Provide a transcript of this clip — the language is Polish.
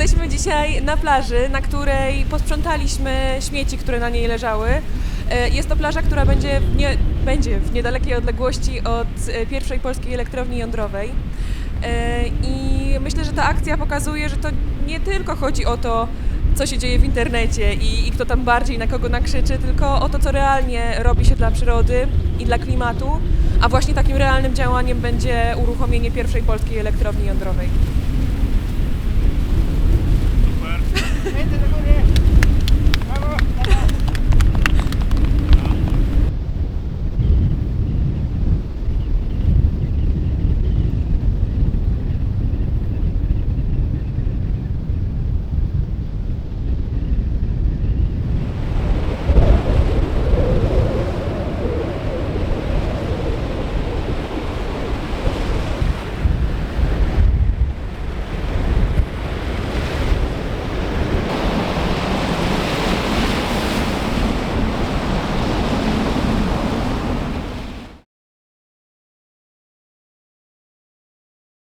Jesteśmy dzisiaj na plaży, na której posprzątaliśmy śmieci, które na niej leżały. E, jest to plaża, która będzie w, nie, będzie w niedalekiej odległości od e, pierwszej polskiej elektrowni jądrowej. E, I myślę, że ta akcja pokazuje, że to nie tylko chodzi o to, co się dzieje w internecie i, i kto tam bardziej na kogo nakrzyczy, tylko o to, co realnie robi się dla przyrody i dla klimatu, a właśnie takim realnym działaniem będzie uruchomienie pierwszej polskiej elektrowni jądrowej.